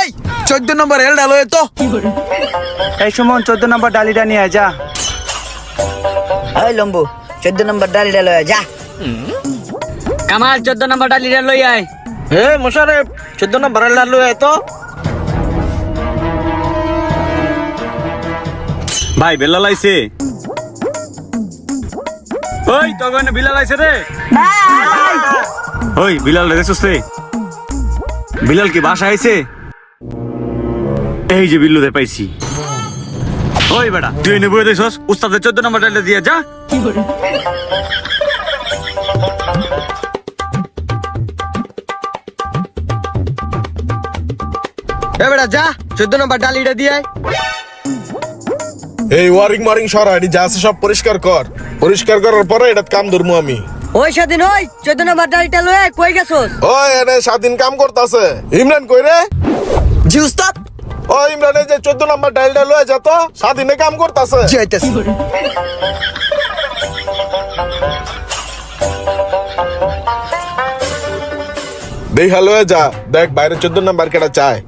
এই চোদ্দ নম্বর এল ডালো তো। এই সুমন চোদ্দ নম্বর ডালিটা নিয়ে আয়, যা। লম্বু চোদ্দ নম্বর ডালিটা লয়া যা। কামাল চোদ্দ নম্বরটা লিডার লই আয়। হে মোশারেফ চোদ্দ নম্বর লালু তো। ভাই বেলা লাইছে। ওই তো বিলাল আইছে রে। ওই বিলাল রে রে। বিলাল কি বাসা আইছে? এই যে বিল্লুদের পাইছি। ওই বেটা তুই এনে দেখছস? উস্তাদের চোদ্দ নম্বর ডালটা দিয়ে যা। এ বেটা যা চোদ্দ নম্বর ডালিটা দিয়ে আয়। এই ওয়ারিং মারিং সরা এটি যা আছে সব পরিষ্কার কর। পরিষ্কার করার পরে এটা কাম ধরবো আমি। ওই স্বাধীন ওই চোদ্দ নম্বর ডালিটা লয়া কই গেছস ওই এনে স্বাধীন কাম করতেছে ইমরান কই রে জি উস্তাদ ও ইমরানে যে চোদ্দ নম্বর ডাইলটা লয়ে যেত স্বাধীনে কাম করতেছে জি আইতাছি দেখা লয়ে যা দেখ বাইরে চোদ্দ নম্বর কেটা চায়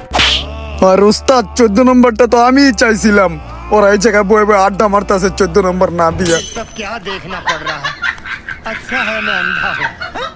আর উস্তাদ চোদ্দ নম্বরটা তো আমিই চাইছিলাম ওরা এই জায়গায় বয়ে বয়ে আড্ডা মারতেছে চোদ্দ নম্বর না দিয়া सब क्या देखना पड़ रहा है अच्छा है मैं अंधा हूँ